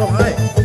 ส่งให้